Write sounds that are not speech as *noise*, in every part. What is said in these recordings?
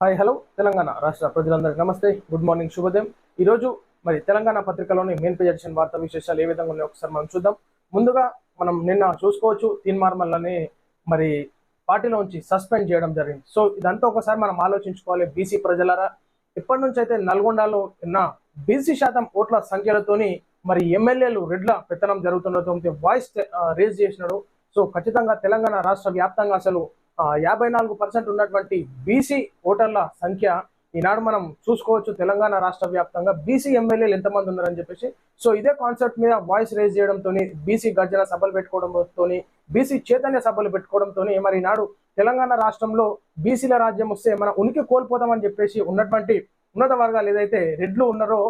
Hi hello Telangana రాష్ట్ర ప్రజలందరికీ నమస్తే. గుడ్ మార్నింగ్ శుభోదయం. ఈరోజు మరి తెలంగాణ పత్రికలోని మెయిన్ పేజ్ వార్తా విశేషాలు ఏ విధంగా ఉన్నాయో ఒకసారి మనం చూద్దాం. ముందుగా మనం నిన్న చూసుకోవచ్చు తీన్మార్మల్ని మరి పార్టీలోంచి సస్పెండ్ చేయడం జరిగింది. సో ఇదంతా ఒకసారి మనం ఆలోచించుకోవాలి బీసీ ప్రజలరా. ఇప్పటి నుంచి అయితే నల్గొండలో ఉన్న బీసీ శాతం ఓట్ల సంఖ్యలతోని మరి ఎమ్మెల్యేలు రెడ్ల పెత్తనం జరుగుతుండటంతో వాయిస్ రేజ్ చేసినాడు. సో ఖచ్చితంగా తెలంగాణ రాష్ట్ర వ్యాప్తంగా అసలు యాభై నాలుగు పర్సెంట్ ఉన్నటువంటి బీసీ ఓటర్ల సంఖ్య ఈనాడు మనం చూసుకోవచ్చు తెలంగాణ రాష్ట్ర వ్యాప్తంగా. బీసీ ఎమ్మెల్యేలు ఎంతమంది ఉన్నారని చెప్పేసి సో ఇదే కాన్సెప్ట్ మీద వాయిస్ రేజ్ చేయడంతో బీసీ గర్జన సభలు పెట్టుకోవడంతో బీసీ చైతన్య సభలు పెట్టుకోవడంతో మరి ఈనాడు తెలంగాణ రాష్ట్రంలో బీసీల రాజ్యం వస్తే మన ఉనికి కోల్పోతామని చెప్పేసి ఉన్నటువంటి ఉన్నత వర్గాలు ఏదైతే రెడ్లు ఉన్నారో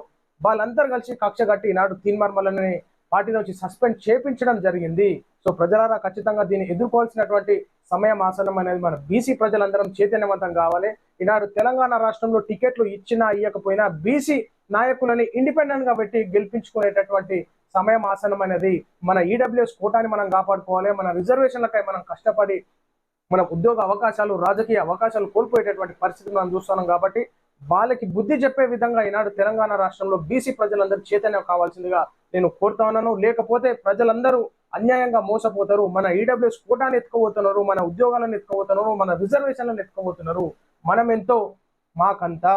వాళ్ళందరూ కలిసి కక్ష కట్టి ఈనాడు తీన్మార్మలని పార్టీ నుంచి సస్పెండ్ చేపించడం జరిగింది. సో ప్రజలారా ఖచ్చితంగా దీన్ని ఎదుర్కోవాల్సినటువంటి సమయం ఆసనం అనేది మన బీసీ ప్రజలందరం చైతన్యవంతం కావాలి. ఈనాడు తెలంగాణ రాష్ట్రంలో టికెట్లు ఇచ్చినా ఇవ్వకపోయినా బీసీ నాయకులని ఇండిపెండెంట్గా పెట్టి గెలిపించుకునేటటువంటి సమయం ఆసనం అనేది మన ఈడబ్ల్యూఎస్ కోటాని మనం కాపాడుకోవాలి. మన రిజర్వేషన్లకై మనం కష్టపడి మన ఉద్యోగ అవకాశాలు రాజకీయ అవకాశాలు కోల్పోయేటటువంటి పరిస్థితి మనం చూస్తున్నాం కాబట్టి వాళ్ళకి బుద్ధి చెప్పే విధంగా ఈనాడు తెలంగాణ రాష్ట్రంలో బీసీ ప్రజలందరూ చైతన్యం కావాల్సిందిగా నేను కోరుతా ఉన్నాను. లేకపోతే ప్రజలందరూ అన్యాయంగా మోసపోతారు. మన ఈడబ్ల్యూఎస్ కోటాన్ని ఎత్తుకోబోతున్నారు మన ఉద్యోగాలను ఎత్తుకోబోతున్నారు మన రిజర్వేషన్లను ఎత్తుకోబోతున్నారు మనం ఎంతో మాకంతా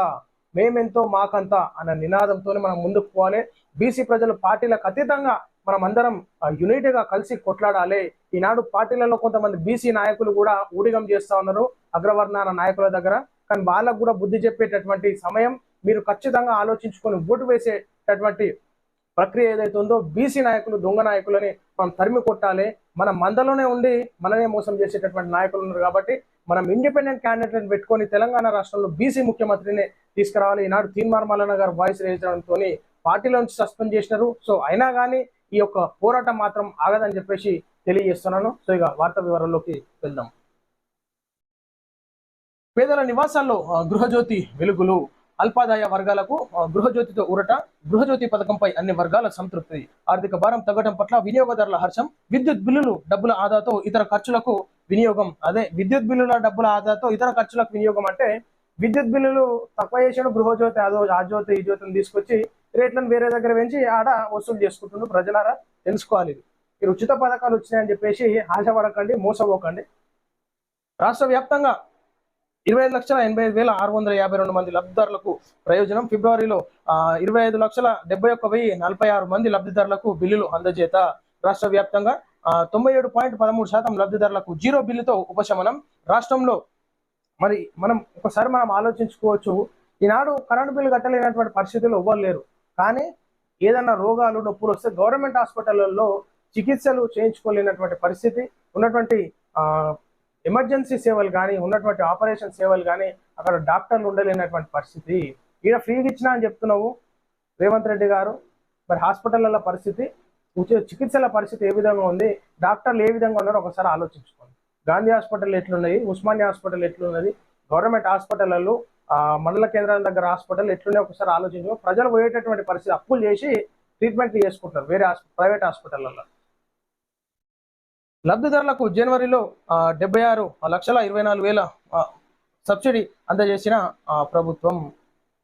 మేమెంతో మాకంతా అన్న నినాదంతోనే మనం ముందుకు పోవాలి. బీసీ ప్రజలు పార్టీలకు అతీతంగా మనం అందరం యునైట్గా కలిసి కొట్లాడాలి. ఈనాడు పార్టీలలో కొంతమంది బీసీ నాయకులు కూడా ఊడిగం చేస్తా ఉన్నారు. అగ్రవర్ణాల నాయకుల దగ్గర కానీ వాళ్ళకు కూడా బుద్ధి చెప్పేటటువంటి సమయం మీరు ఖచ్చితంగా ఆలోచించుకొని ఓటు వేసేటటువంటి ప్రక్రియ ఏదైతే ఉందో బీసీ నాయకులు దొంగ నాయకులని మనం తరిమి కొట్టాలి. మన మందలోనే ఉండి మననే మోసం చేసేటటువంటి నాయకులు ఉన్నారు కాబట్టి మనం ఇండిపెండెంట్ క్యాండిడేట్ని పెట్టుకొని తెలంగాణ రాష్ట్రంలో బీసీ ముఖ్యమంత్రిని తీసుకురావాలి. ఈనాడు తీన్మార్ మల్లన్న గారు వాయిస్ రేయడంతో పార్టీలో నుంచి సస్పెండ్ చేసినారు. సో అయినా కానీ ఈ యొక్క పోరాటం మాత్రం ఆగదని చెప్పేసి తెలియజేస్తున్నాను. సో ఇక వార్తా వివరాల్లోకి వెళ్దాం. పేదల నివాసాల్లో గృహజ్యోతి వెలుగులు అల్పాదాయ వర్గాలకు గృహజ్యోతితో ఊరట గృహజ్యోతి పథకంపై అన్ని వర్గాల సంతృప్తి. ఆర్థిక భారం తగ్గడం పట్ల వినియోగదారుల హర్షం విద్యుత్ బిల్లులు డబ్బుల ఆదాతో ఇతర ఖర్చులకు వినియోగం. అదే విద్యుత్ బిల్లుల డబ్బుల ఆదాతో ఇతర ఖర్చులకు వినియోగం అంటే విద్యుత్ బిల్లులు తక్కువ చేసాడు గృహజ్యోతి అదో ఆ జ్యోతి ఈ జ్యోతిని తీసుకొచ్చి రేట్లను వేరే దగ్గర పెంచి ఆడ వసూలు చేసుకుంటున్నారు ప్రజలారా. తెలుసుకోవాలి ఇది. మీరు ఉచిత పథకాలు వచ్చినాయని చెప్పేసి ఆశపడకండి మోసపోకండి. రాష్ట్ర వ్యాప్తంగా ఇరవై ఐదు లక్షల ఎనభై ఐదు వేల ఆరు వందల యాభై రెండు మంది లబ్ధిదారులకు ప్రయోజనం. ఫిబ్రవరిలో ఇరవై ఐదు లక్షల డెబ్బై ఒక్క వెయ్యి నలభై ఆరు మంది లబ్ధిదారులకు బిల్లులు అందజేత. రాష్ట్ర వ్యాప్తంగా తొంభై ఏడు పాయింట్ పదమూడు శాతం లబ్ధిదారులకు జీరో బిల్లుతో ఉపశమనం. రాష్ట్రంలో మరి మనం ఒకసారి మనం ఆలోచించుకోవచ్చు ఈనాడు కరెంటు బిల్లు కట్టలేనటువంటి పరిస్థితులు ఎవ్వరు లేరు. కానీ ఏదైనా రోగాలు నొప్పులు వస్తే గవర్నమెంట్ హాస్పిటల్లో చికిత్సలు చేయించుకోలేనటువంటి పరిస్థితి ఉన్నటువంటి ఆ, ఎమర్జెన్సీ సేవలు కానీ ఉన్నటువంటి ఆపరేషన్ సేవలు కానీ అక్కడ డాక్టర్లు ఉండలేనటువంటి పరిస్థితి. ఈడ ఫ్రీగా ఇచ్చినా అని చెప్తున్నావు రేవంత్ రెడ్డి గారు. మరి హాస్పిటల్ల పరిస్థితి ఉచిత చికిత్సల పరిస్థితి ఏ విధంగా ఉంది? డాక్టర్లు ఏ విధంగా ఉన్నారో ఒకసారి ఆలోచించుకోండి. గాంధీ హాస్పిటల్ ఎట్లున్నాయి ఉస్మానియా హాస్పిటల్ ఎట్లున్నది? గవర్నమెంట్ హాస్పిటల్లో మండల కేంద్రాల దగ్గర హాస్పిటల్ ఎట్లున్నాయి ఒకసారి ఆలోచించుకో. ప్రజలు పోయేటటువంటి పరిస్థితి అప్పులు చేసి ట్రీట్మెంట్ చేసుకుంటారు వేరే ప్రైవేట్ హాస్పిటల్లో లబ్ధిదారులకు జనవరిలో డెబ్బై ఆరు లక్షల ఇరవై నాలుగు వేల సబ్సిడీ అందజేసిన ఆ, ప్రభుత్వం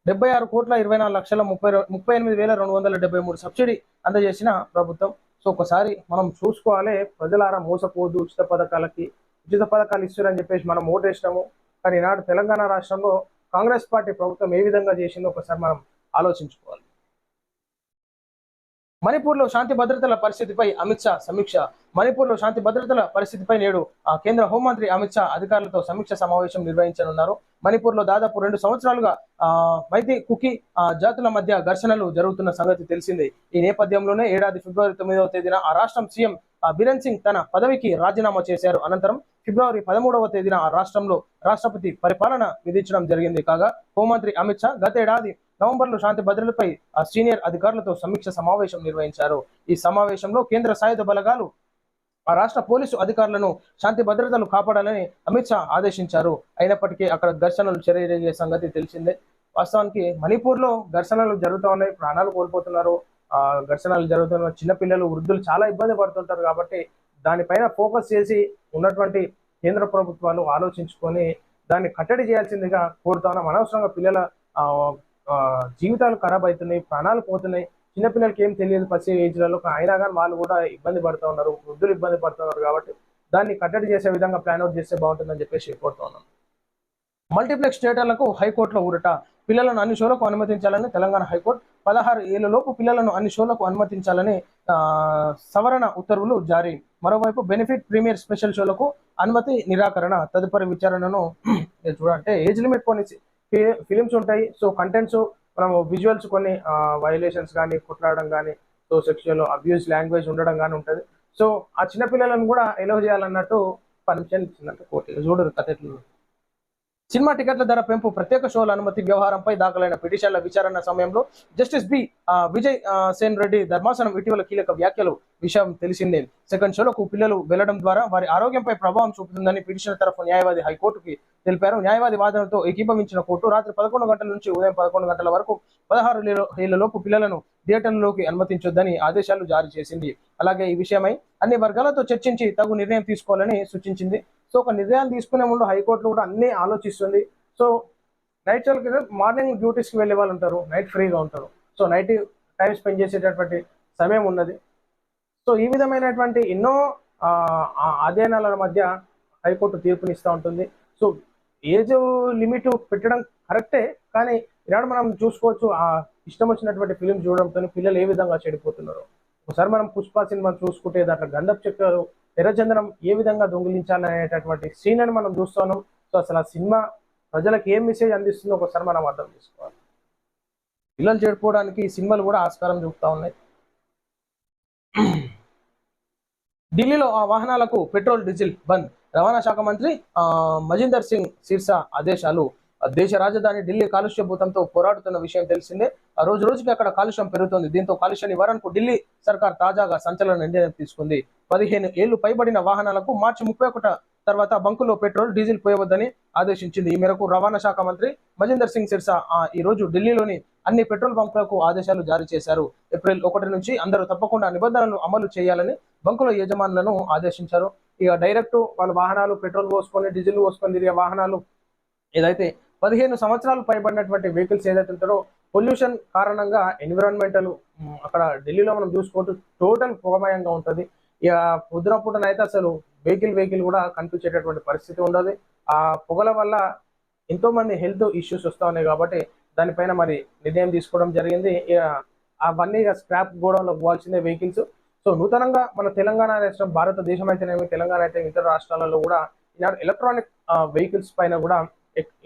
డెబ్బై ఆరు కోట్ల ఇరవై నాలుగు లక్షల ముప్పై ముప్పై ఎనిమిది వేల రెండు వందల డెబ్బై మూడు సబ్సిడీ అందజేసిన ప్రభుత్వం. సో ఒకసారి మనం చూసుకోవాలి ప్రజలారా మోసపోదు ఉచిత పథకాలకి ఉచిత పథకాలు ఇస్తారని చెప్పేసి మనం ఓటేసినాము. కానీ ఈనాడు తెలంగాణ రాష్ట్రంలో కాంగ్రెస్ పార్టీ ప్రభుత్వం ఏ విధంగా చేసిందో ఒకసారి మనం ఆలోచించుకోవాలి. మణిపూర్లో శాంతి భద్రతల పరిస్థితిపై అమిత్ షా సమీక్ష. మణిపూర్లో శాంతి భద్రతల పరిస్థితిపై నేడు ఆ కేంద్ర హోంమంత్రి అమిత్ షా అధికారులతో సమీక్ష సమావేశం నిర్వహించనున్నారు. మణిపూర్లో దాదాపు రెండు సంవత్సరాలుగా ఆ, మైతి కుకి ఆ, జాతుల మధ్య ఘర్షణలు జరుగుతున్న సంగతి తెలిసిందే. ఈ నేపథ్యంలోనే ఏడాది ఫిబ్రవరి తొమ్మిదవ తేదీన ఆ రాష్ట్రం సీఎం ఆ, బిరెన్ సింగ్ తన పదవికి రాజీనామా చేశారు. అనంతరం ఫిబ్రవరి పదమూడవ తేదీన ఆ రాష్ట్రంలో రాష్ట్రపతి పరిపాలన విధించడం జరిగింది. కాగా హోంమంత్రి అమిత్ షా గతేడాది నవంబర్లో శాంతి భద్రతలపై ఆ సీనియర్ అధికారులతో సమీక్ష సమావేశం నిర్వహించారు. ఈ సమావేశంలో కేంద్ర సాయుధ బలగాలు ఆ రాష్ట్ర పోలీసు అధికారులను శాంతి భద్రతలు కాపాడాలని అమిత్ షా ఆదేశించారు. అయినప్పటికీ అక్కడ ఘర్షణలు చెలరేగే సంగతి తెలిసిందే. వాస్తవానికి మణిపూర్లో ఘర్షణలు జరుగుతూ ఉన్నాయి ప్రాణాలు కోల్పోతున్నారు. ఆ ఘర్షణలు జరుగుతున్న చిన్నపిల్లలు వృద్ధులు చాలా ఇబ్బంది పడుతుంటారు కాబట్టి దానిపైన ఫోకస్ చేసి ఉన్నటువంటి కేంద్ర ప్రభుత్వాలు ఆలోచించుకొని దాన్ని కట్టడి చేయాల్సిందిగా కోరుతాను అనవసరంగా పిల్లల ఆ, జీవితాలు ఖరాబ్ అవుతున్నాయి ప్రాణాలు పోతున్నాయి. చిన్నపిల్లలకి ఏం తెలియదు పసి ఏజ్లలో అయినా కానీ వాళ్ళు కూడా ఇబ్బంది పడుతూ ఉన్నారు వృద్ధులు ఇబ్బంది పడుతున్నారు కాబట్టి దాన్ని కట్టడి చేసే విధంగా ప్లాన్ అవుట్ చేస్తే బాగుంటుందని చెప్పేసి కోరుతా ఉన్నాను మల్టీప్లెక్స్ థియేటర్లకు హైకోర్టులో ఊరట. పిల్లలను అన్ని షోలకు అనుమతించాలని తెలంగాణ హైకోర్టు పదహారు ఏళ్ళలోపు పిల్లలను అన్ని షోలకు అనుమతించాలని సవరణ ఉత్తర్వులు జారీ. మరోవైపు బెనిఫిట్ ప్రీమియర్ స్పెషల్ షోలకు అనుమతి నిరాకరణ తదుపరి విచారణను *clears throat* చూడంటే ఏజ్ లిమిట్ కొన్ని ఫిలిమ్స్ ఉంటాయి. సో కంటెంట్స్ మనం విజువల్స్ కొన్ని వైలేషన్స్ కానీ కొట్లాడడం కానీ సో సెక్షువల్ అబ్యూస్ లాంగ్వేజ్ ఉండడం కానీ ఉంటుంది. సో ఆ చిన్న పిల్లలను కూడా ఎలో చేయాలన్నట్టు పర్మిషన్ ఇచ్చిందంట కోర్టు. చూడరు కథ ఎట్లుంది. సినిమా టికెట్ల ధర పెంపు ప్రత్యేక షోల అనుమతి వ్యవహారంపై దాఖలైన పిటిషన్ల విచారణ సమయంలో జస్టిస్ బి విజయ్ సేన్ రెడ్డి ధర్మాసనం ఇటీవల కీలక వ్యాఖ్యలు విషయం తెలిసిందే. సెకండ్ షోలకు పిల్లలు వెళ్ళడం ద్వారా వారి ఆరోగ్యంపై ప్రభావం చూపుతుందని పిటిషన్ తరఫు న్యాయవాది హైకోర్టుకి తెలిపారు. న్యాయవాది వాదనతో ఏకీభవించిన కోర్టు రాత్రి పదకొండు గంటల నుంచి ఉదయం పదకొండు గంటల వరకు పదహారు ఏళ్ళలోపు పిల్లలను థియేటర్లలోకి అనుమతించొద్దని ఆదేశాలు జారీ చేసింది. అలాగే ఈ విషయమై అన్ని వర్గాలతో చర్చించి తగు నిర్ణయం తీసుకోవాలని సూచించింది. సో ఒక నిర్ణయాలు తీసుకునే ముందు హైకోర్టులో కూడా అన్ని ఆలోచిస్తుంది. సో నైట్ షోలకి మార్నింగ్ డ్యూటీస్కి వెళ్ళే వాళ్ళు ఉంటారు నైట్ ఫ్రీగా ఉంటారు. సో నైట్ టైం స్పెండ్ చేసేటటువంటి సమయం ఉన్నది. సో ఈ విధమైనటువంటి ఎన్నో అధ్యయనాల మధ్య హైకోర్టు తీర్పునిస్తూ ఉంటుంది. సో ఏజ్ లిమిట్ పెట్టడం కరెక్టే కానీ ఈనాడు మనం చూసుకోవచ్చు ఆ ఇష్టం వచ్చినటువంటి ఫిలిం చూడడంతో పిల్లలు ఏ విధంగా చెడిపోతున్నారు. ఒకసారి మనం పుష్ప సినిమా చూసుకుంటే దాంట్లో గంధపు చెక్కలు ఎర్రచందనం ఏ విధంగా దొంగిలించాలనేటటువంటి సీన్ అని మనం చూస్తున్నాం. సో అసలు ఆ సినిమా ప్రజలకు ఏం మెసేజ్ అందిస్తుందో ఒకసారి మనం అర్థం చేసుకోవాలి. పిల్లలు చెడిపోవడానికి ఈ సినిమాలు కూడా ఆస్కారం చూపుతా ఉన్నాయి. ఢిల్లీలో ఆ వాహనాలకు పెట్రోల్ డీజిల్ బంద్. రవాణా శాఖ మంత్రి ఆ, సింగ్ సిర్సా ఆదేశాలు. దేశ రాజధాని ఢిల్లీ కాలుష్య భూతంతో పోరాడుతున్న విషయం తెలిసిందే. ఆ రోజు రోజుకి అక్కడ కాలుష్యం పెరుగుతుంది. దీంతో కాలుష్య నివారణకు ఢిల్లీ సర్కార్ తాజాగా సంచలన నిర్ణయం తీసుకుంది. పదిహేను ఏళ్ళు పైబడిన వాహనాలకు మార్చి ముప్పై ఒకట తర్వాత బంకులో పెట్రోల్ డీజిల్ పోయవద్దని ఆదేశించింది. ఈ మేరకు రవాణా శాఖ మంత్రి మజిందర్ సింగ్ సిర్సా ఈ రోజు ఢిల్లీలోని అన్ని పెట్రోల్ బంకులకు ఆదేశాలు జారీ చేశారు. ఏప్రిల్ ఒకటి నుంచి అందరూ తప్పకుండా నిబంధనలు అమలు చేయాలని బంకుల యజమానులను ఆదేశించారు. ఇక డైరెక్ట్ వాళ్ళ వాహనాలు పెట్రోల్ పోసుకొని డీజిల్ పోసుకొని తిరిగే వాహనాలు ఏదైతే పదిహేను సంవత్సరాలు పైబడినటువంటి వెహికల్స్ ఏదైతే ఉంటారో పొల్యూషన్ కారణంగా ఎన్విరాన్మెంటల్ అక్కడ ఢిల్లీలో మనం చూసుకోవచ్చు టోటల్ పొగమయంగా ఉంటుంది. ఇక పొద్దున పూటనైతే అసలు వెహికల్ వెహికల్ కూడా కనిపించేటటువంటి పరిస్థితి ఉండదు. ఆ పొగల వల్ల ఎంతోమంది హెల్త్ ఇష్యూస్ వస్తూ ఉన్నాయి కాబట్టి దానిపైన మరి నిర్ణయం తీసుకోవడం జరిగింది. ఇక అవన్నీ ఇక స్క్రాప్ గోడంలో పోవాల్సిందే వెహికల్స్. సో నూతనంగా మన తెలంగాణ రాష్ట్రం భారతదేశం అయితేనేమి తెలంగాణ అయితే ఇతర రాష్ట్రాలలో కూడా ఈనాడు ఎలక్ట్రానిక్ వెహికల్స్ పైన కూడా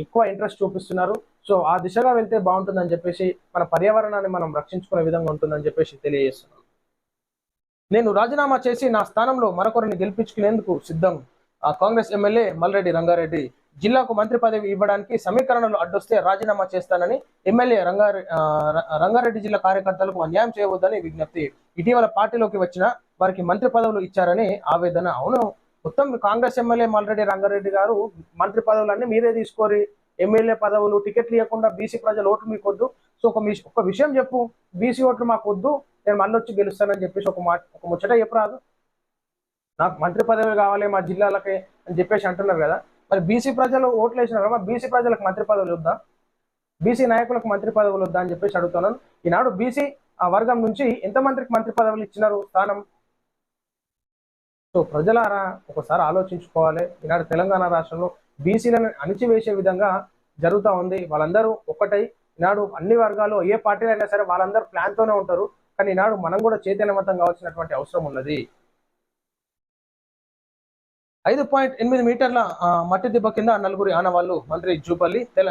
ఎక్కువ ఇంట్రెస్ట్ చూపిస్తున్నారు. సో ఆ దిశగా వెళ్తే బాగుంటుందని చెప్పేసి మన పర్యావరణాన్ని మనం రక్షించుకునే విధంగా ఉంటుందని చెప్పేసి తెలియజేస్తున్నాను నేను రాజీనామా చేసి నా స్థానంలో మరొకరిని గెలిపించుకునేందుకు సిద్ధం. ఆ కాంగ్రెస్ ఎమ్మెల్యే మల్రెడ్డి రంగారెడ్డి జిల్లాకు మంత్రి పదవి ఇవ్వడానికి సమీకరణలు అడ్డొస్తే రాజీనామా చేస్తానని ఎమ్మెల్యే రంగారె రంగారెడ్డి జిల్లా కార్యకర్తలకు అన్యాయం చేయవద్దని విజ్ఞప్తి. ఇటీవల పార్టీలోకి వచ్చిన వారికి మంత్రి పదవులు ఇచ్చారని ఆవేదన. అవును మొత్తం కాంగ్రెస్ ఎమ్మెల్యే మల్రెడ్డి రంగారెడ్డి గారు మంత్రి పదవులన్నీ మీరే తీసుకోరి ఎమ్మెల్యే పదవులు టికెట్లు ఇవ్వకుండా బీసీ ప్రజలు ఓట్లు మీకు వద్దు సో ఒక ఒక విషయం చెప్పు. బీసీ ఓట్లు మాకు వద్దు నేను మళ్ళీ వచ్చి గెలుస్తానని చెప్పేసి ఒక మాట ఒక ముచ్చట చెప్పరాదు. నాకు మంత్రి పదవి కావాలి మా జిల్లాలకి అని చెప్పేసి అంటున్నారు కదా. మరి బీసీ ప్రజలు ఓట్లు వేసినారు? కదా బీసీ ప్రజలకు మంత్రి పదవులు వద్దా? బీసీ నాయకులకు మంత్రి పదవులు వద్దా అని చెప్పేసి అడుగుతున్నాను. ఈనాడు బీసీ ఆ వర్గం నుంచి ఎంతమందికి మంత్రి పదవులు ఇచ్చినారు స్థానం? సో ప్రజలారా ఒకసారి ఆలోచించుకోవాలి. ఈనాడు తెలంగాణ రాష్ట్రంలో బీసీలను అణిచివేసే విధంగా జరుగుతూ ఉంది. వాళ్ళందరూ ఒకటై ఈనాడు అన్ని వర్గాలు ఏ పార్టీలు అయినా సరే వాళ్ళందరూ ప్లాన్ తోనే ఉంటారు. కానీ ఈనాడు మనం కూడా చైతన్యవంతం కావాల్సినటువంటి అవసరం ఉన్నది. ఐదు పాయింట్ ఎనిమిది మీటర్ల మట్టి దిబ్బ కింద నలుగురి ఆనవాళ్ళు మంత్రి జూపల్లి తెల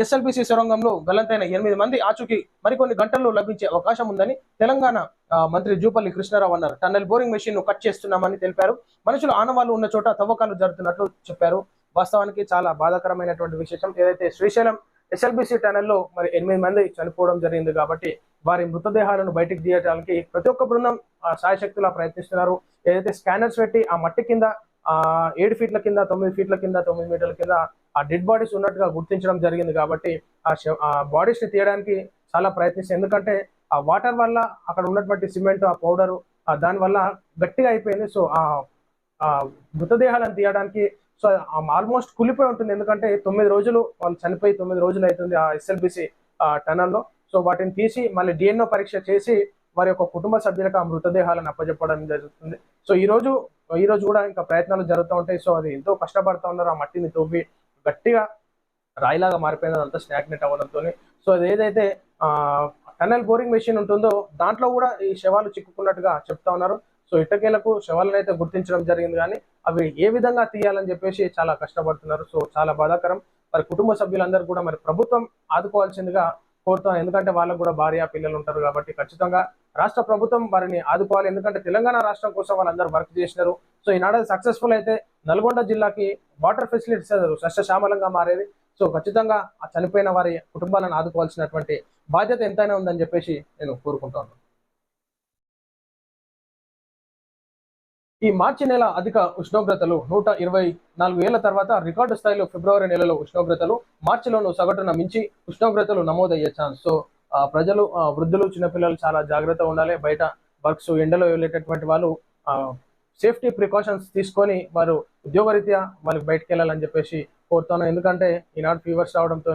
ఎస్ఎల్పిసి సొరంగంలో గల్లంతైన ఎనిమిది మంది ఆచూకీ మరికొన్ని గంటల్లో లభించే అవకాశం ఉందని తెలంగాణ మంత్రి జూపల్లి కృష్ణారావు అన్నారు. టన్నెల్ బోరింగ్ మెషిన్ను కట్ చేస్తున్నామని తెలిపారు. మనుషులు ఆనవాళ్ళు ఉన్న చోట తవ్వకాలు జరుగుతున్నట్లు చెప్పారు. వాస్తవానికి చాలా బాధాకరమైనటువంటి విశేషం. ఏదైతే శ్రీశైలం ఎస్ఎల్బిసి టనెల్లో మరి ఎనిమిది మంది చనిపోవడం జరిగింది కాబట్టి వారి మృతదేహాలను బయటికి తీయడానికి ప్రతి ఒక్క బృందం ఆ, ప్రయత్నిస్తున్నారు. ఏదైతే స్కానర్స్ పెట్టి ఆ మట్టి కింద ఏడు ఫీట్ల కింద తొమ్మిది ఫీట్ల కింద తొమ్మిది మీటర్ల కింద ఆ డెడ్ బాడీస్ ఉన్నట్టుగా గుర్తించడం జరిగింది కాబట్టి ఆ ఆ బాడీస్ని తీయడానికి చాలా ప్రయత్నిస్తాయి. ఎందుకంటే ఆ వాటర్ వల్ల అక్కడ ఉన్నటువంటి సిమెంట్ ఆ పౌడర్ దాని వల్ల గట్టిగా అయిపోయింది. సో ఆ మృతదేహాలను తీయడానికి సో ఆల్మోస్ట్ కులిపోయి ఉంటుంది. ఎందుకంటే తొమ్మిది రోజులు వాళ్ళు చనిపోయి తొమ్మిది రోజులు అవుతుంది ఆ ఎస్ఎల్బిసి టనల్లో సో వాటిని తీసి మళ్ళీ డిఎన్ఓ పరీక్ష చేసి వారి యొక్క కుటుంబ సభ్యులకు ఆ మృతదేహాలను అప్పజెప్పడం జరుగుతుంది. సో ఈ రోజు ఈ రోజు కూడా ఇంకా ప్రయత్నాలు జరుగుతూ ఉంటాయి. సో అది ఎంతో కష్టపడుతూ ఉన్నారు. ఆ మట్టిని తవ్వి గట్టిగా రాయిలాగా మారిపోయింది. అంతా స్టాగ్నెట్ అవ్వడంతో సో అది ఏదైతే టనల్ బోరింగ్ మెషిన్ ఉంటుందో దాంట్లో కూడా ఈ శవాలు చిక్కుకున్నట్టుగా చెప్తా ఉన్నారు. సో ఇటకేలకు శవాలను అయితే గుర్తించడం జరిగింది. కానీ అవి ఏ విధంగా తీయాలని చెప్పేసి చాలా కష్టపడుతున్నారు. సో చాలా బాధాకరం. మరి కుటుంబ సభ్యులందరూ కూడా మరి ప్రభుత్వం ఆదుకోవాల్సిందిగా కోరుతాం ఎందుకంటే వాళ్ళకు కూడా భార్య పిల్లలు ఉంటారు కాబట్టి ఖచ్చితంగా రాష్ట్ర ప్రభుత్వం వారిని ఆదుకోవాలి. ఎందుకంటే తెలంగాణ రాష్ట్రం కోసం వాళ్ళందరూ వర్క్ చేసినారు. సో ఈనాడు సక్సెస్ఫుల్ అయితే నల్గొండ జిల్లాకి వాటర్ ఫెసిలిటీస్ సస్యశ్యామలంగా మారేది. సో ఖచ్చితంగా ఆ చనిపోయిన వారి కుటుంబాలను ఆదుకోవాల్సినటువంటి బాధ్యత ఎంతైనా ఉందని చెప్పేసి నేను కోరుకుంటాను ఈ మార్చి నెల అధిక ఉష్ణోగ్రతలు నూట ఇరవై నాలుగు ఏళ్ళ తర్వాత రికార్డు స్థాయిలో ఫిబ్రవరి నెలలో ఉష్ణోగ్రతలు మార్చిలోను సగటున మించి ఉష్ణోగ్రతలు నమోదయ్యే ఛాన్స్. సో ప్రజలు వృద్ధులు చిన్నపిల్లలు చాలా జాగ్రత్తగా ఉండాలి. బయట వర్క్స్ ఎండలో వెళ్ళేటటువంటి వాళ్ళు సేఫ్టీ ప్రికాషన్స్ తీసుకొని వారు ఉద్యోగరీత్యా వాళ్ళకి బయటకు వెళ్ళాలని చెప్పేసి కోరుతాను ఎందుకంటే ఈనాడు ఫీవర్స్ రావడంతో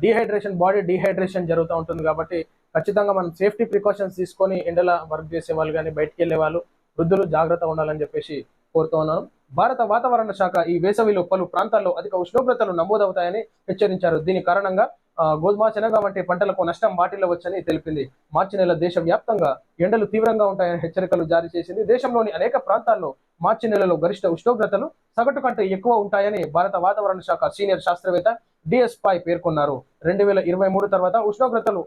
డీహైడ్రేషన్ బాడీ డీహైడ్రేషన్ జరుగుతూ ఉంటుంది కాబట్టి ఖచ్చితంగా మనం సేఫ్టీ ప్రికాషన్స్ తీసుకొని ఎండల వర్క్ చేసే వాళ్ళు కానీ బయటకు వెళ్ళే వాళ్ళు వృద్ధులు జాగ్రత్త ఉండాలని చెప్పేసి కోరుతూ ఉన్నాను భారత వాతావరణ శాఖ ఈ వేసవిలో పలు ప్రాంతాల్లో అధిక ఉష్ణోగ్రతలు నమోదవుతాయని హెచ్చరించారు. దీని కారణంగా గోధుమ శనగ వంటి పంటలకు నష్టం వాటిల్లవచ్చని తెలిపింది. మార్చి నెల దేశ వ్యాప్తంగా ఎండలు తీవ్రంగా ఉంటాయని హెచ్చరికలు జారీ చేసింది. దేశంలోని అనేక ప్రాంతాల్లో మార్చి నెలలో గరిష్ట ఉష్ణోగ్రతలు సగటు కంటే ఎక్కువ ఉంటాయని భారత వాతావరణ శాఖ సీనియర్ శాస్త్రవేత్త డిఎస్ పై పేర్కొన్నారు. రెండు వేల ఇరవై మూడు తర్వాత ఉష్ణోగ్రతలు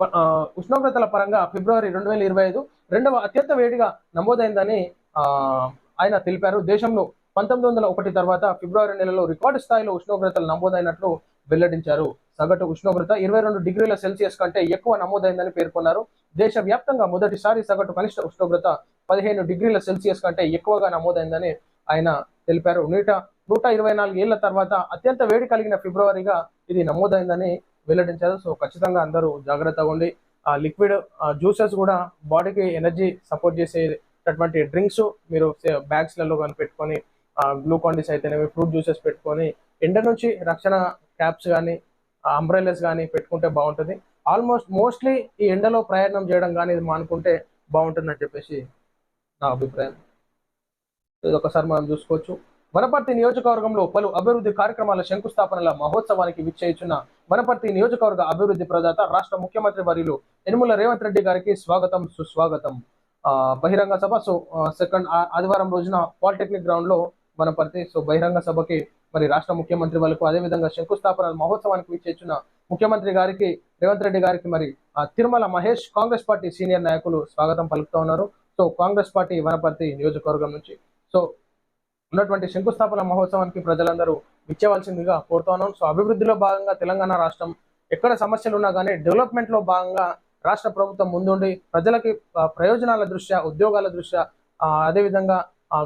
ఆ, ఉష్ణోగ్రతల పరంగా ఫిబ్రవరి రెండు వేల ఇరవై ఐదు రెండవ అత్యంత వేడిగా నమోదైందని ఆ, ఆయన తెలిపారు. దేశంలో పంతొమ్మిది వందల ఒకటి తర్వాత ఫిబ్రవరి నెలలో రికార్డు స్థాయిలో ఉష్ణోగ్రతలు నమోదైనట్లు వెల్లడించారు. సగటు ఉష్ణోగ్రత ఇరవై రెండు డిగ్రీల సెల్సియస్ కంటే ఎక్కువ నమోదైందని పేర్కొన్నారు. దేశవ్యాప్తంగా మొదటిసారి సగటు కనిష్ట ఉష్ణోగ్రత పదిహేను డిగ్రీల సెల్సియస్ కంటే ఎక్కువగా నమోదైందని ఆయన తెలిపారు. నూట నూట ఇరవై నాలుగు ఏళ్ళ తర్వాత అత్యంత వేడి కలిగిన ఫిబ్రవరిగా ఇది నమోదైందని వెల్లడించారు. సో ఖచ్చితంగా అందరూ జాగ్రత్తగా ఉండి ఆ లిక్విడ్ జ్యూసెస్ కూడా బాడీకి ఎనర్జీ సపోర్ట్ అటువంటి డ్రింక్స్ మీరు బ్యాగ్స్లలో కానీ పెట్టుకొని గ్లూకాండిస్ అయితేనేవి ఫ్రూట్ జ్యూసెస్ పెట్టుకొని ఎండ నుంచి రక్షణ క్యాప్స్ కానీ అంబ్రెల్లెస్ కానీ పెట్టుకుంటే బాగుంటుంది. ఆల్మోస్ట్ మోస్ట్లీ ఈ ఎండలో ప్రయాణం చేయడం కానీ ఇది మానుకుంటే బాగుంటుందని చెప్పేసి నా అభిప్రాయం. ఇది ఒకసారి మనం చూసుకోవచ్చు. వనపర్తి నియోజకవర్గంలో పలు అభివృద్ధి కార్యక్రమాల శంకుస్థాపనల మహోత్సవానికి విచ్చేయుచున్న వనపర్తి నియోజకవర్గ అభివృద్ధి ప్రదాత రాష్ట్ర ముఖ్యమంత్రి వర్యులు యనుమల రేవంత్ రెడ్డి గారికి స్వాగతం సుస్వాగతం. బహిరంగ సభ. సో సెకండ్ ఆదివారం రోజున పాలిటెక్నిక్ గ్రౌండ్లో వనపర్తి సో బహిరంగ సభకి మరి రాష్ట్ర ముఖ్యమంత్రి వాళ్ళకు అదేవిధంగా శంకుస్థాపన మహోత్సవానికి విచ్చేసిన ముఖ్యమంత్రి గారికి రేవంత్ రెడ్డి గారికి మరి తిరుమల మహేష్ కాంగ్రెస్ పార్టీ సీనియర్ నాయకులు స్వాగతం పలుకుతూ ఉన్నారు. సో కాంగ్రెస్ పార్టీ వనపర్తి నియోజకవర్గం నుంచి. సో ఉన్నటువంటి శంకుస్థాపన మహోత్సవానికి ప్రజలందరూ ఇచ్చేవలసిందిగా ఉన్నాం. సో అభివృద్ధిలో భాగంగా తెలంగాణ రాష్ట్రం ఎక్కడ సమస్యలు ఉన్నా కానీ డెవలప్మెంట్లో భాగంగా రాష్ట్ర ప్రభుత్వం ముందుండి ప్రజలకి ప్రయోజనాల దృష్ట్యా ఉద్యోగాల దృష్ట్యా అదేవిధంగా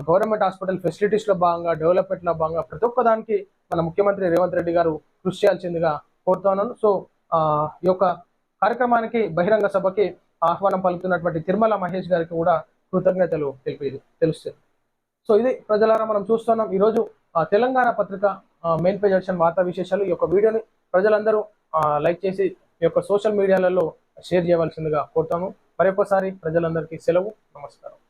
గవర్నమెంట్ హాస్పిటల్ ఫెసిలిటీస్లో భాగంగా డెవలప్మెంట్లో భాగంగా ప్రతి ఒక్క దానికి మన ముఖ్యమంత్రి రేవంత్ రెడ్డి గారు కృషి చేయాల్సిందిగా కోరుతున్నాను సో ఆ, ఈ యొక్క కార్యక్రమానికి బహిరంగ సభకి ఆహ్వానం పలుకుతున్నటువంటి తిరుమల మహేష్ గారికి కూడా కృతజ్ఞతలు తెలిపేది తెలుస్తుంది సో ఇది ప్రజలారా మనం చూస్తున్నాం. ఈరోజు తెలంగాణ పత్రిక మెయిన్ పేజ్ ఎడిషన్ వార్తా విశేషాలు. ఈ యొక్క వీడియోని ప్రజలందరూ లైక్ చేసి ఈ యొక్క సోషల్ మీడియాలలో షేర్ చేయవలసిందిగా కోరుతాను. మరొకసారి ప్రజలందరికీ సెలవు. నమస్కారం.